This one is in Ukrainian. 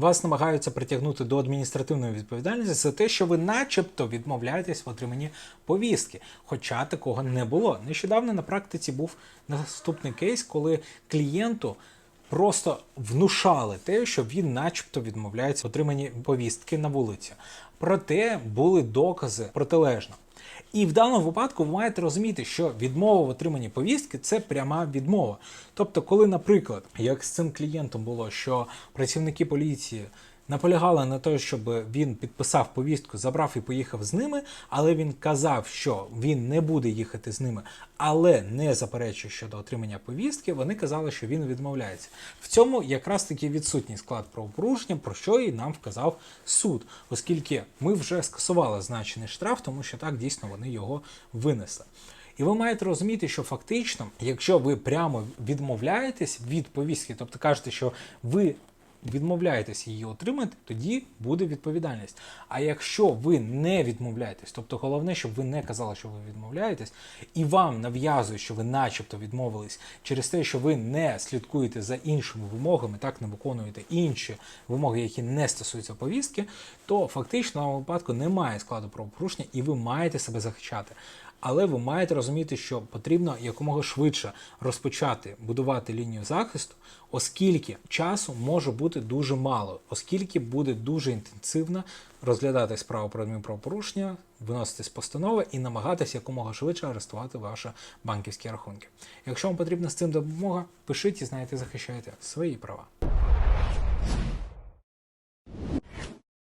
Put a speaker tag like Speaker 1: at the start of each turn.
Speaker 1: вас намагаються притягнути до адміністративної відповідальності за те, що ви, начебто, відмовляєтесь в отриманні повістки. Хоча такого не було. Нещодавно на практиці був наступний кейс, коли клієнту. Просто внушали те, що він, начебто, відмовляється в отриманні повістки на вулиці. Проте були докази протилежно. І в даному випадку ви маєте розуміти, що відмова в отриманні повістки це пряма відмова. Тобто, коли, наприклад, як з цим клієнтом було, що працівники поліції наполягали на те, щоб він підписав повістку, забрав і поїхав з ними, але він казав, що він не буде їхати з ними, але не заперечує щодо отримання повістки, вони казали, що він відмовляється. В цьому якраз таки відсутній склад правопорушення, про що і нам вказав суд, оскільки ми вже скасували значений штраф, тому що так дійсно вони його винесли. І ви маєте розуміти, що фактично, якщо ви прямо відмовляєтесь від повістки, тобто кажете, що ви відмовляєтесь її отримати, тоді буде відповідальність. А якщо ви не відмовляєтесь, тобто головне, щоб ви не казали, що ви відмовляєтесь, і вам нав'язують, що ви начебто відмовились через те, що ви не слідкуєте за іншими вимогами, так не виконуєте інші вимоги, які не стосуються повістки, то фактично в випадку немає складу правопорушення, і ви маєте себе захищати. Але ви маєте розуміти, що потрібно якомога швидше розпочати будувати лінію захисту, оскільки часу може бути дуже мало, оскільки буде дуже інтенсивно розглядати справу про адмінправопорушення, виноситись постанови і намагатися якомога швидше арештувати ваші банківські рахунки. Якщо вам потрібна з цим допомога, пишіть і знаєте, захищайте свої права.